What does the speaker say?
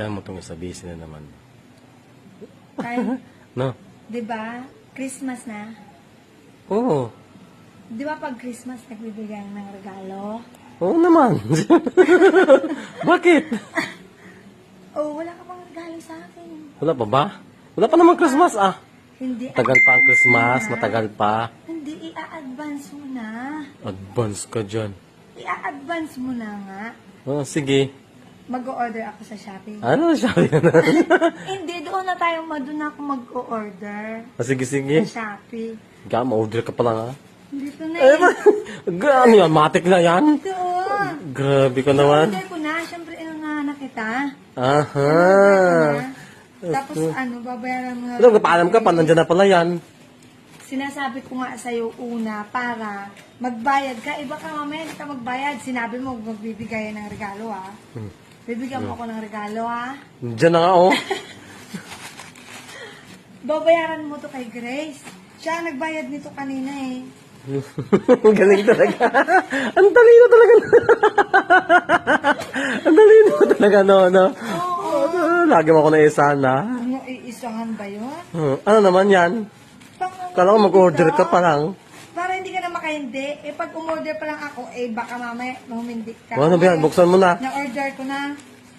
Tingnan mo itong isa, busy na naman. Ay, No? di ba? Christmas na. Oo. Di ba pag Christmas, nagbibigay ng regalo? Oo naman. Bakit? Oh, wala ka pang regalo sa akin. Wala pa ba? Wala pa naman Christmas ah. Hindi. Tagal pa ang Christmas, matagal pa. Hindi, i-advance mo na. Advance ka dyan. I-advance mo na nga. Oh, sige. Mag-order ako sa Shopee. Ano siya na? Hindi, doon na tayo, doon na ako mag-order. ah, sige, sige. Sa Shopee. Ga, ma-order ka pa lang ah. Dito na Eh, eh. Ano yan? Matik na yan? Doon. Grabe ka naman. Order ko na. Siyempre, ano nga na kita. Aha. Tapos ano, babayaran mo na. Ano, paalam ka pa, nandyan na pala yan. Sinasabi ko nga sa'yo una para magbayad ka. Iba ka mamaya, hindi ka magbayad. Sinabi mo, magbibigay ng regalo ah. Bibigyan mo ako ng regalo ah. Diyan na nga oh. Babayaran mo to kay Grace. Siya ang nagbayad nito kanina eh. Galing talaga. Ang talino talaga. Ang talino talaga, no, no. Ah, Lagi mo ako na isa na. Ano, iisangan ba yun? Hmm, Ano naman yan? Kala ko mag-order ka pa lang. Para hindi. Eh, pag umorder pa lang ako, eh, baka mamaya humindi ka. Ano ba yan? Buksan mo na. Na-order ko na.